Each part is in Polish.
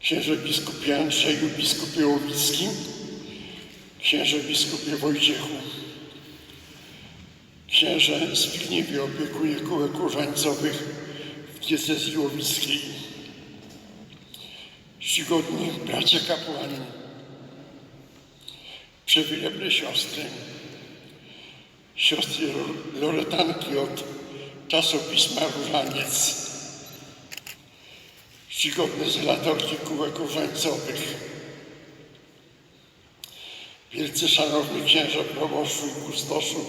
księże biskupie Andrzeju, biskupie Łowickim, księże biskupie Wojciechu, księże Zbigniewie opiekuje kółek różańcowych w diecezji łowickiej, czcigodni bracia kapłani, przewileble siostry, siostry Loretanki od czasopisma Różaniec, czcigodne zelatorki kółek różańcowych, wielce szanowni księża proboszczu i kustoszu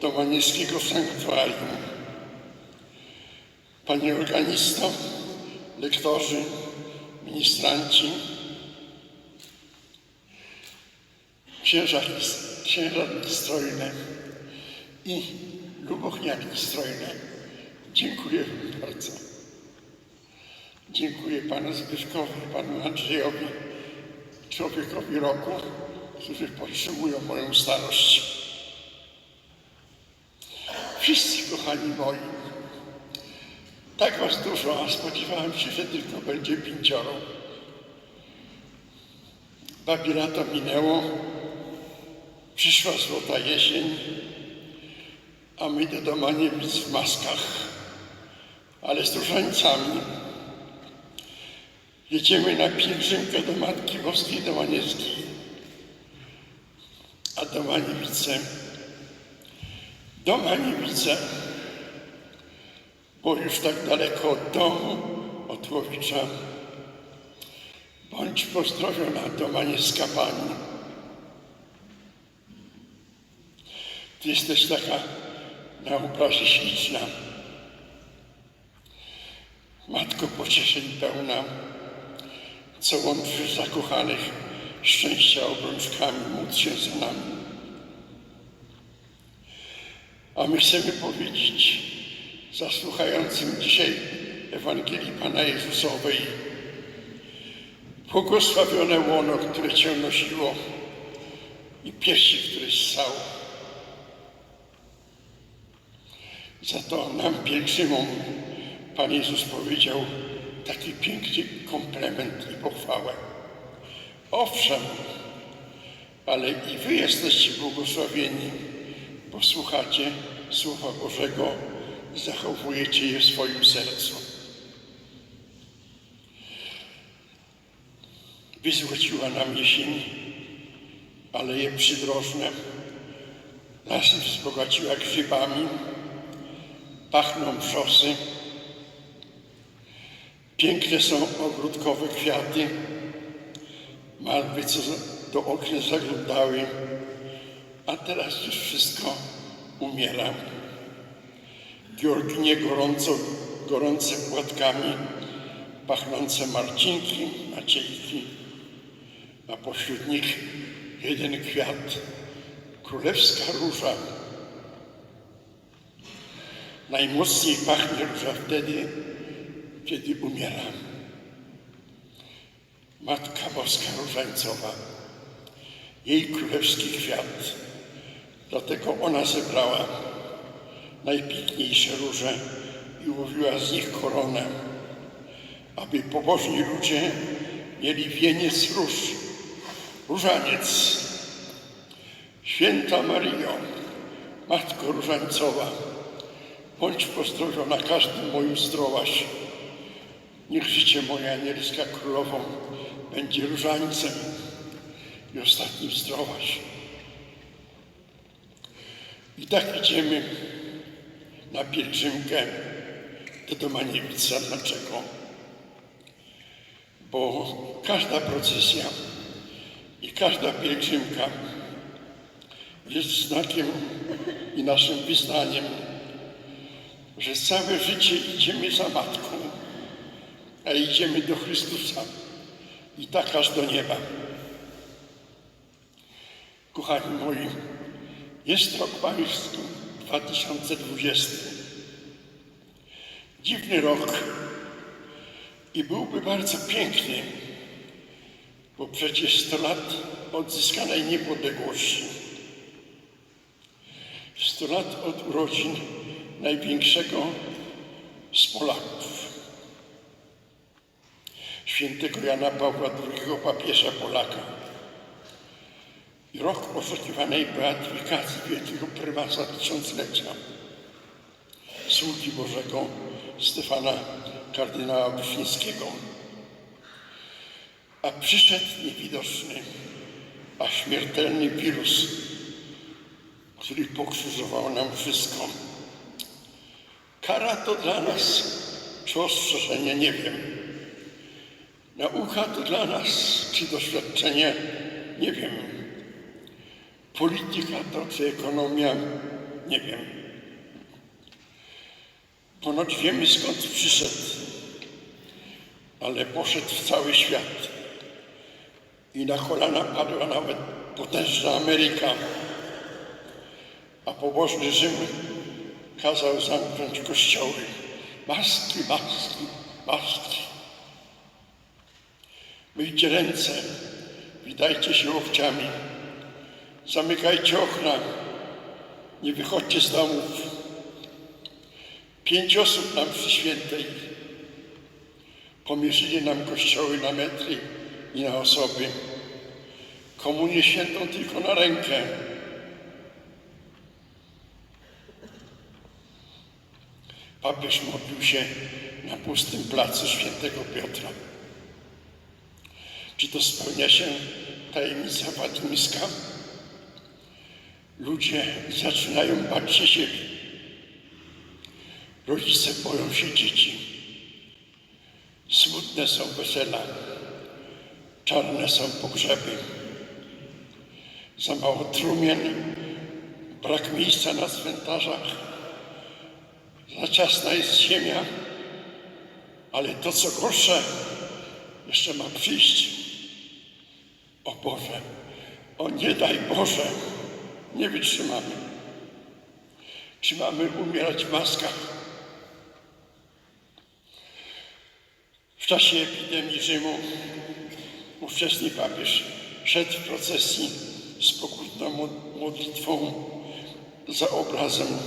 Domanieckiego Sanktuarium, Panie organisto, lektorzy, ministranci, księża, księża strojne i lubochniaki strojne. Dziękuję bardzo. Dziękuję panu Zbyszkowi, panu Andrzejowi, człowiekowi roku, którzy podtrzymują moją starość. Wszyscy kochani moi, tak was dużo, a spodziewałem się, że tylko będzie pięcioro. Babi lato minęło, przyszła złota jesień, a my do Domaniewicz w maskach, ale z różańcami. Jedziemy na pielgrzymkę do Matki Boskiej Domaniewskiej, a Domaniewice, Domaniewice, bo już tak daleko od domu, od Łowicza. Bądź pozdrowiona Domaniewska Pani. Ty jesteś taka na obrazie śliczna. Matko pocieszeń pełna, co łączy zakochanych szczęścia obrączkami, módl się za nami. A my chcemy powiedzieć zasłuchającym dzisiaj Ewangelii Pana Jezusowej błogosławione łono, które Cię nosiło i piersi, które ssał. Za to nam pielgrzymom Pan Jezus powiedział taki piękny komplement i pochwałę. Owszem, ale i wy jesteście błogosławieni, bo słuchacie Słowa Bożego, zachowujecie je w swoim sercu. Wyzłociła nam jesień, ale je przydrożne. Lasy wzbogaciła grzybami, pachną wrzosy. Piękne są ogródkowe kwiaty, malwy, co do okna zaglądały, a teraz już wszystko umiera. Georginie gorąco, gorące płatkami, pachnące marcinki, maciejki, a pośród nich jeden kwiat, królewska róża. Najmocniej pachnie róża wtedy, kiedy umiera. Matka Boska Różańcowa, jej królewski kwiat, dlatego ona zebrała najpiękniejsze róże i ułowiła z nich koronę, aby pobożni ludzie mieli wieniec róż, różaniec. Święta Maryjo, Matko Różańcowa, bądź pozdrowiona każdym moim zdrowaś. Niech życie moje anielska królową będzie różańcem i ostatnim zdrowaś. I tak idziemy na pielgrzymkę do Domaniewica. Dlaczego? Bo każda procesja i każda pielgrzymka jest znakiem i naszym wyznaniem, że całe życie idziemy za Matką, a idziemy do Chrystusa i tak aż do nieba. Kochani moi, jest rok pański 2020. Dziwny rok i byłby bardzo piękny, bo przecież 100 lat odzyskanej niepodległości. 100 lat od urodzin największego z Polaków. Świętego Jana Pawła II, papieża Polaka. I rok oczekiwanej beatyfikacji wielkiego prymasa tysiąclecia, sługi Bożego Stefana kardynała Wyszyńskiego. A przyszedł niewidoczny, a śmiertelny wirus, który pokrzyżował nam wszystko. Kara to dla nas, czy ostrzeżenie, nie wiem. Nauka to dla nas, czy doświadczenie, nie wiem. Polityka to, czy ekonomia, nie wiem. Ponoć wiemy skąd przyszedł, ale poszedł w cały świat. I na kolana padła nawet potężna Ameryka, a pobożny Rzym kazał zamknąć kościoły. Maski, maski, maski. Myjcie ręce, witajcie się łokciami, zamykajcie okna, nie wychodźcie z domów. Pięć osób nam przy świętej pomierzyli nam kościoły na metry i na osoby. Komunię świętą tylko na rękę. Papież modlił się na pustym placu świętego Piotra. Czy to spełnia się tajemnica Fatimska? Ludzie zaczynają bać się siebie. Rodzice boją się dzieci. Smutne są wesela, czarne są pogrzeby. Za mało trumien, brak miejsca na cmentarzach, za ciasna jest ziemia, ale to co gorsze, jeszcze ma przyjść. O Boże, o nie daj Boże, nie wytrzymamy. Czy mamy umierać w maskach? W czasie epidemii Rzymu ówczesny papież szedł w procesji z pokutną mo- modlitwą za obrazem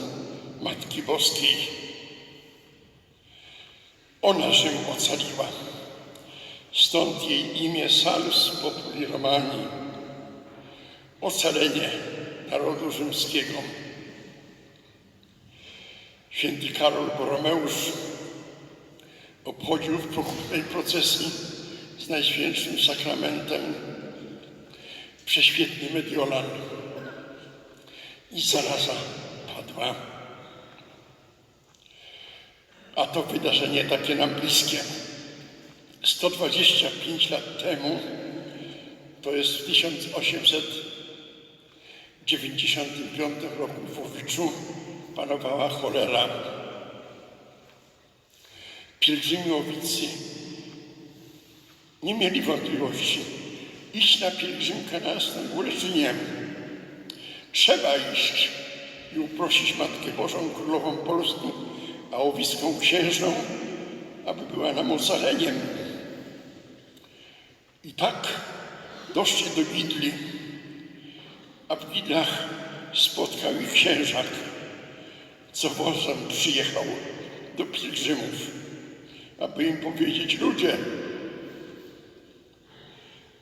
Matki Boskiej. Ona Rzym ocaliła. Stąd jej imię Salus Populi Romani. Ocalenie narodu rzymskiego. Święty Karol Boromeusz obchodził w pochównej procesji z Najświętszym Sakramentem prześwietny Mediolan i zaraza padła. A to wydarzenie takie nam bliskie. 125 lat temu, to jest w 1895 roku w Łowiczu panowała cholera. Pielgrzymi nie mieli wątpliwości, iść na pielgrzymkę na Jasną czy nie. Trzeba iść i uprosić Matkę Bożą Królową Polską, a łowiską księżną, aby była nam ocaleniem. I tak doszli do Gidli, a w Gidlach spotkał ich księżak, co wozem przyjechał do pielgrzymów, aby im powiedzieć, ludzie,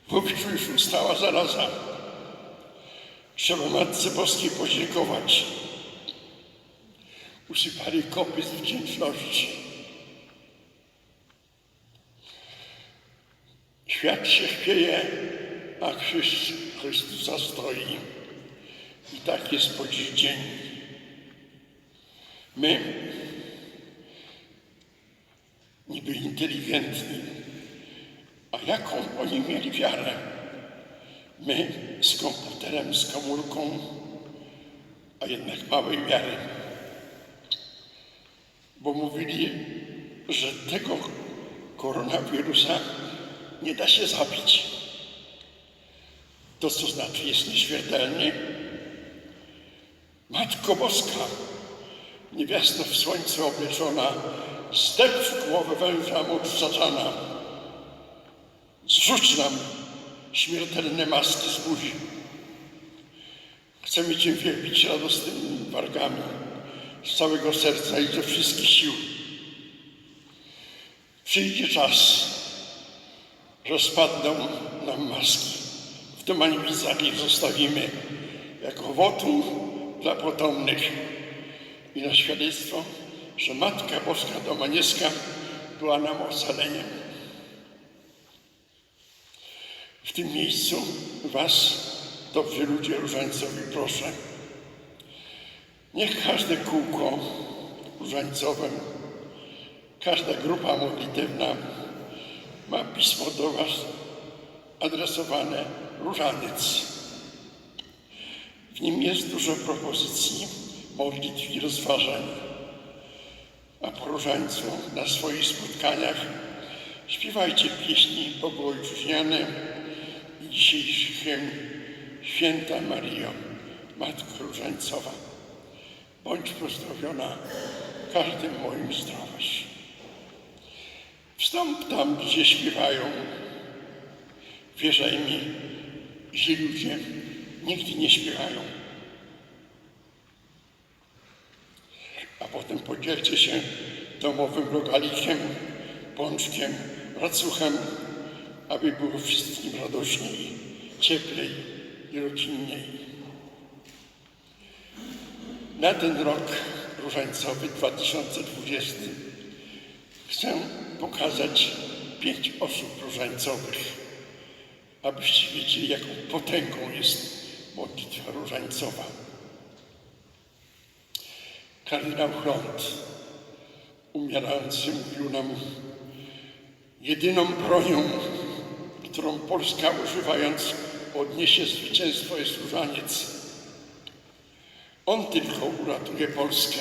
w Łowiczu już ustała zaraza. Trzeba Matce Boskiej podziękować. Usypali kopy z wdzięczności. Świat się chwieje, a krzyż Chrystusa. I tak jest po dziś dzień. My, niby inteligentni, a jaką oni mieli wiarę? My z komputerem, z komórką, a jednak małej wiary. Bo mówili, że tego koronawirusa nie da się zabić. To co znaczy jest nieśmiertelny? Matko Boska, niewiasta w słońce obleczona, step w głowę węża moc szatana. Zrzuć nam śmiertelne maski z buzi. Chcemy Cię wielbić radosnymi wargami z całego serca i ze wszystkich sił. Przyjdzie czas, że spadną nam maski. W Domanowicach ich zostawimy jako wotum dla potomnych i na świadectwo, że Matka Boska Domanieska była nam ocaleniem. W tym miejscu Was, dobrzy ludzie różańcowi, proszę, niech każde kółko różańcowe, każda grupa modlitewna ma pismo do Was adresowane Różaniec. W nim jest dużo propozycji, modlitw i rozważań. A po różańcu na swoich spotkaniach śpiewajcie pieśni bogojrzuźniane i dzisiejszy hymn Święta Mario, Matko Różańcowa. Bądź pozdrowiona każdym moim zdrowość. Wstąp tam, gdzie śpiewają. Wierzaj mi, źli ludzie nigdy nie śpiewają. A potem podzielcie się domowym rogalikiem, pączkiem, racuchem, aby było wszystkim radośniej, cieplej i rodzinniej. Na ten rok różańcowy 2020 chcę pokazać pięć osób różańcowych, abyście wiedzieli, jaką potęgą jest modlitwa różańcowa. Kardynał Chląd, umierający, mówił nam, jedyną bronią, którą Polska używając odniesie zwycięstwo jest różaniec. On tylko uratuje Polskę.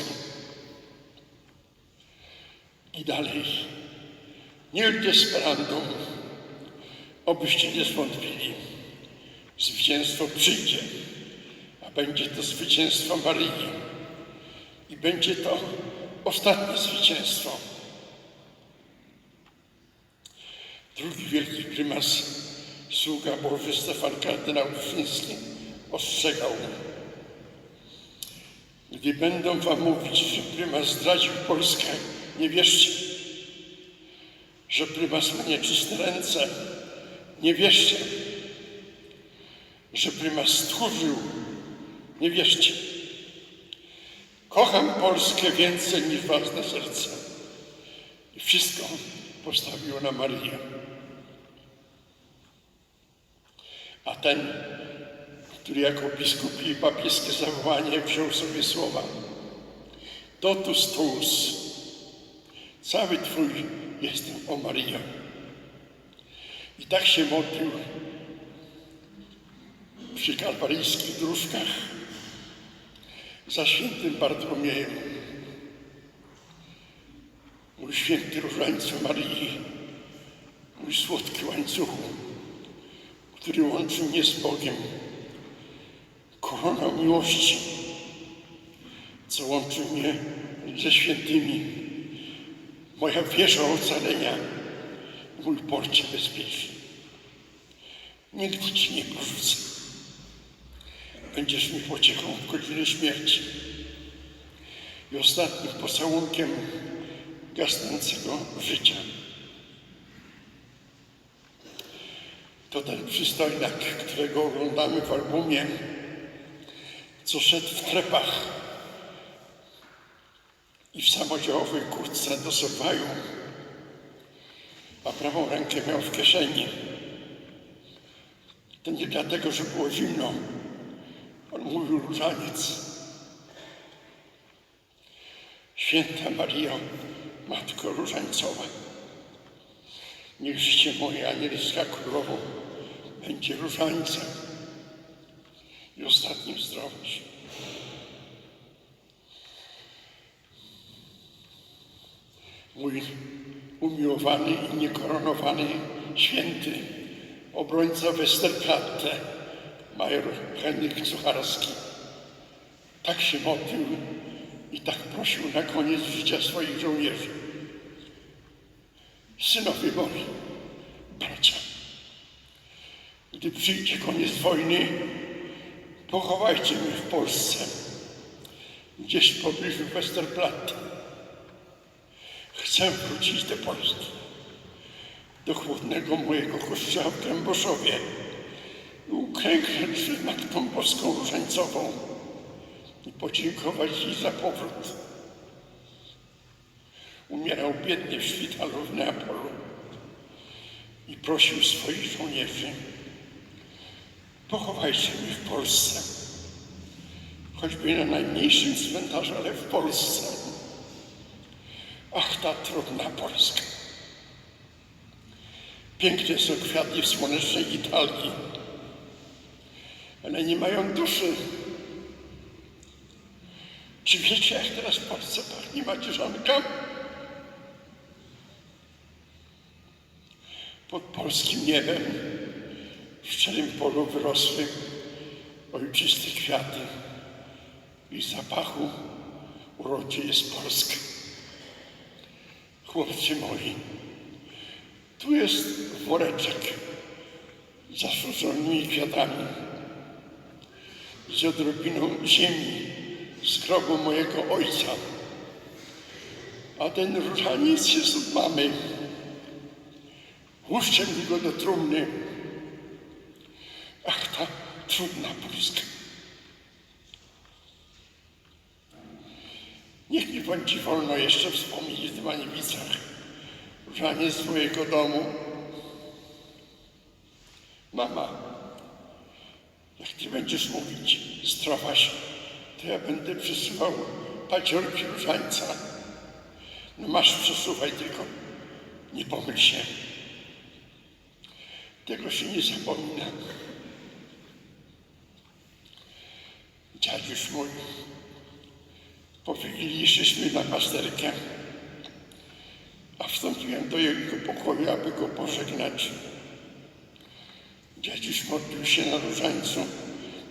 I dalej. Nil desperandum, obyście nie zwątpili. Zwycięstwo przyjdzie, a będzie to zwycięstwo Maryi. I będzie to ostatnie zwycięstwo. Drugi wielki prymas, sługa Boży Stefan kardynał Wyszyński, ostrzegał. Gdy będą wam mówić, że prymas zdradził Polskę, nie wierzcie. Że prymas ma nieczyste ręce, nie wierzcie. Że prymas stchórzył, nie wierzcie. Kocham Polskę więcej niż własne serce. I wszystko postawiło na Marię. A ten, który jako biskup i papieskie zawołanie wziął sobie słowa Totus tuus, cały Twój jestem, o Maryjo. I tak się modlił przy kalwaryjskich dróżkach za świętym Bartłomiejem. Mój święty różańcu Maryi, mój słodki łańcuchu, który łączy mnie z Bogiem, koroną miłości, co łączy mnie ze świętymi, moja wieża ocalenia, mój porcie bezpieczny. Nigdy Ci nie porzucę. Będziesz mi pociechą w godzinę śmierci. I ostatnim pocałunkiem gasnącego życia. To ten przystojnak, którego oglądamy w albumie, co szedł w trepach i w samodziałowej kurtce do Sopaju, a prawą rękę miał w kieszeni. To nie dlatego, że było zimno. On mówił różaniec. Święta Mario, Matko Różańcowa, niech życie moje anielska królowo będzie różańcem i ostatnim zdrowość. Mój umiłowany i niekoronowany święty obrońca Westerplatte, major Henryk Cucharski. Tak się modlił i tak prosił na koniec życia swoich żołnierzy. Synowie moi, bracia, gdy przyjdzie koniec wojny, pochowajcie mnie w Polsce, gdzieś w pobliżu Westerplatte. Chcę wrócić do Polski, do chłodnego mojego kościoła w Kęboszowie i uklęknąć przed Matką Boską Różańcową i podziękować jej za powrót. Umierał biednie w szpitalu w Neapolu i prosił swoich żołnierzy, pochowajcie mnie w Polsce, choćby na najmniejszym cmentarzu, ale w Polsce. Ach, ta trudna Polska. Piękne są kwiaty w słonecznej Italii, ale nie mają duszy. Czy wiecie, jak teraz w Polsce pachnie macierzanka? Pod polskim niebem w szczerym polu wyrosły ojczyste kwiaty i zapachu urodzie jest Polska. Chłopcy moi, tu jest woreczek z zasłużonymi kwiatami, z odrobiną ziemi z grobu mojego ojca. A ten różaniec jest od mamy. Włóżcie mi go do trumny. Ach, ta trudna Polska. Niech mi bądź wolno jeszcze wspomnieć w Maniewicach różaniec swojego domu. Mama, jak ty będziesz mówić zdrowaś, to ja będę przesuwał paciorki różańca. No masz, przesuwaj tylko, nie pomyl się. Tego się nie zapomina. Dziadziuś mój, po na pasterkę, a wstąpiłem do jego pokoju, aby go pożegnać. Dziadziuś modlił się na różańcu,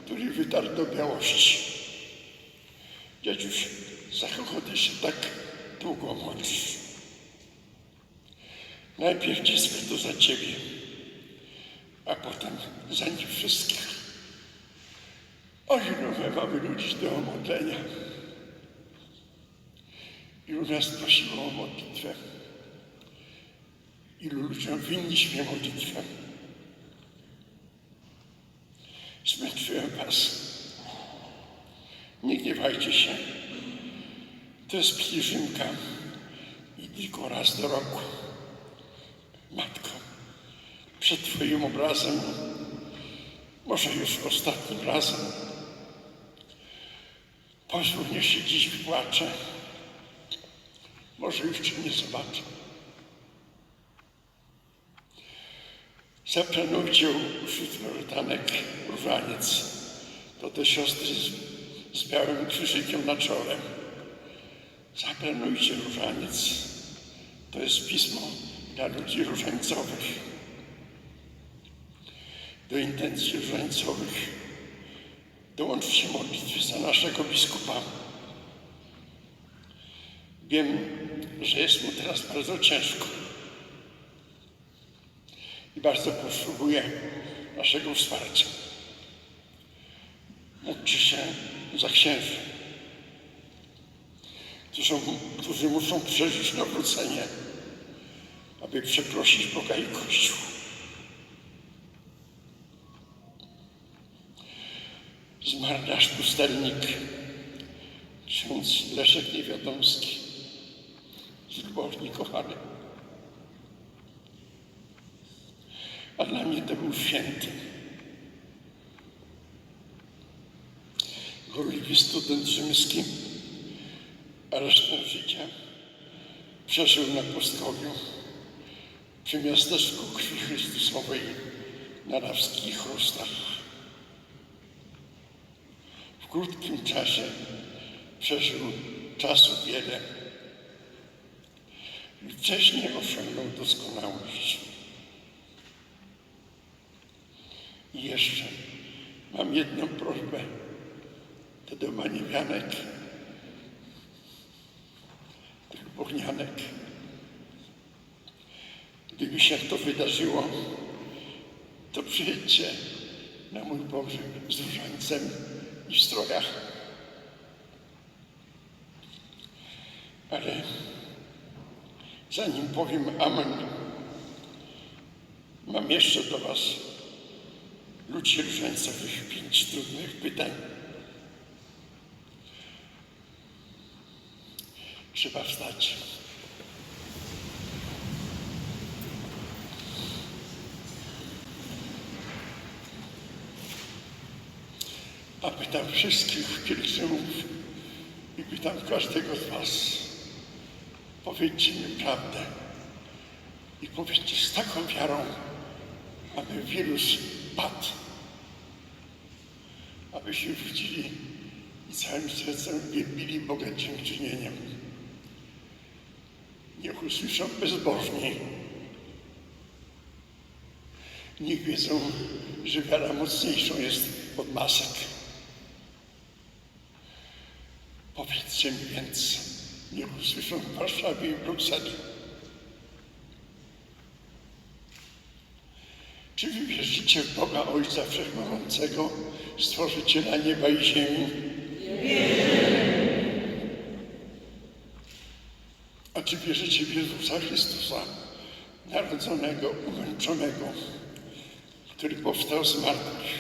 który wytarł do białości. Dziadziuś, za kogo ty się tak długo modlisz? Najpierw dziecko to za ciebie, a potem za nich wszystkich. O ilu my mamy ludzi do modlenia. Nas prosiło o modlitwę. Ilu ludziom winniśmy modlitwę. Zmęczyłem was. Nie gniewajcie się. To jest pielgrzymka i tylko raz do roku. Matko, przed Twoim obrazem, może już ostatnim razem, pozwól, niech się dziś wypłaczę. Może już Cię nie zobaczę. Zaplanujcie wśród Floretanek różaniec. To te siostry z, z białym krzyżykiem na czole. Zaplanujcie różaniec. To jest pismo dla ludzi różańcowych. Do intencji różańcowych dołączcie modlitwy za naszego biskupa. Wiem, że jest mu teraz bardzo ciężko i bardzo potrzebuje naszego wsparcia. Módlcie się za księży, którzy, którzy muszą przeżyć nawrócenie, aby przeprosić Boga i Kościół. Zmarł nasz pustelnik, ksiądz Leszek Niewiadomski, z Lubowni kochany. A dla mnie to był święty. Gorliwy student rzymski, a resztę życia przeżył na pustkowiu przy miasteczku krwi Chrystusowej na Rawskich Chrustach. W krótkim czasie przeżył czasu wiele wcześniej osiągnął doskonałość. I jeszcze mam jedną prośbę. Do Maniewianek, do Lubownianek. Gdyby się to wydarzyło, to przyjdźcie na mój pogrzeb z różańcem i w strojach. Ale zanim powiem amen, Mam jeszcze do Was, ludzi różańcowych, pięć trudnych pytań. Trzeba wstać. A pytam wszystkich pielgrzymów i pytam każdego z Was, powiedzcie mi prawdę i powiedzcie z taką wiarą, aby wirus padł, abyśmy wrócili i całym sercem wielbili Boga dziękczynieniem. Niech usłyszą bezbożni. Niech wiedzą, że wiara mocniejszą jest od masek. Powiedzcie mi więc, niech usłyszą w Warszawie i w Brukseli. Czy wy wierzycie w Boga Ojca Wszechmogącego, Stworzyciela nieba i ziemi? A czy wierzycie w Jezusa Chrystusa, narodzonego, umęczonego, który powstał z martwych,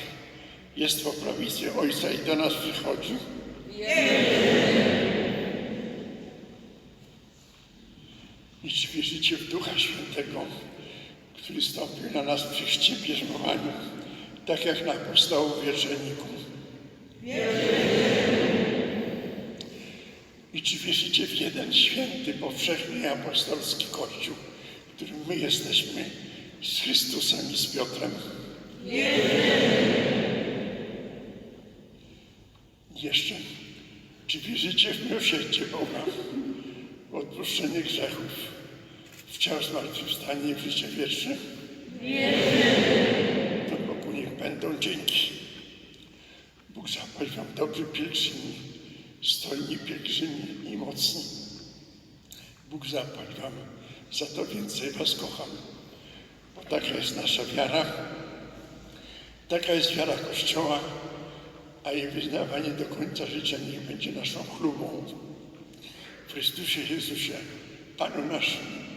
jest po prawicy Ojca i do nas przychodzi? I czy wierzycie w Ducha Świętego, który stąpił na nas przy chrzcie bierzmowaniu, tak jak na apostołów wieczerniku? I czy wierzycie w jeden święty, powszechny apostolski Kościół, w którym my jesteśmy z Chrystusem i z Piotrem? Jeszcze, czy wierzycie w miłosierdzie Boga, w odpuszczenie grzechów, w ciało zmartwychwstanie i w życie wieczne? To Bogu niech będą dzięki. Bóg zapłać wam dobrzy pielgrzymi, stojni pielgrzymi i mocni. Bóg zapłać wam, za to więcej was kocham, bo taka jest nasza wiara, taka jest wiara Kościoła, a jej wyznawanie do końca życia niech będzie naszą chlubą. W Chrystusie Jezusie, Panu naszym.